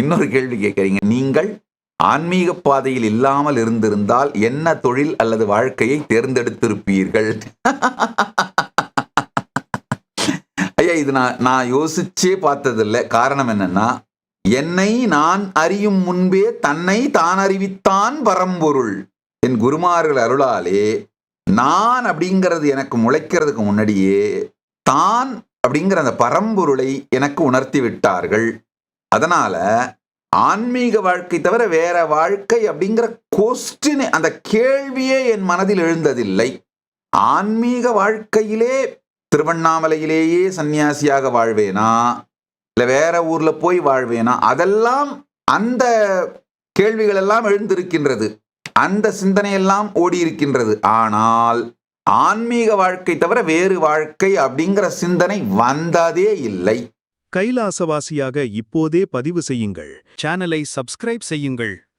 இன்னொரு கேள்வி கேட்குறீங்க. நீங்கள் ஆன்மீக பாதையில் இல்லாமல் இருந்திருந்தால் என்ன தொழில் அல்லது வாழ்க்கையை தேர்ந்தெடுத்திருப்பீர்கள்? ஐயா இது நான் நான் யோசிச்சே பார்த்ததில்ல. காரணம் என்னன்னா என்னை நான் அறியும் முன்பே தன்னை தான் அறிவித்தான் பரம்பொருள். என் குருமார்கள் அருளாலே நான் அப்படிங்கிறது எனக்கு முளைக்கிறதுக்கு முன்னாடியே தான் அப்படிங்கிற அந்த பரம்பொருளை எனக்கு உணர்த்தி விட்டார்கள். அதனால ஆன்மீக வாழ்க்கை தவிர வேற வாழ்க்கை அப்படிங்கிற கொஸ்டின் அந்த கேள்வியே என் மனதில் எழுந்ததில்லை. ஆன்மீக வாழ்க்கையிலே திருவண்ணாமலையிலேயே சன்னியாசியாக வாழ்வேனா? இல்லை வேற ஊர்ல போய் வாழ்வேனா? அதெல்லாம் அந்த கேள்விகள் எல்லாம் எழுந்திருக்கின்றது. அந்த சிந்தனையெல்லாம் ஓடி இருக்கின்றது ஆனால் ஆன்மீக வாழ்க்கை தவிர வேறு வாழ்க்கை அப்படிங்கிற சிந்தனை வந்ததே இல்லை. கைலாசவாசியாக இப்போதே பதிவு செய்யுங்கள். சேனலை சப்ஸ்கிரைப் செய்யுங்கள்.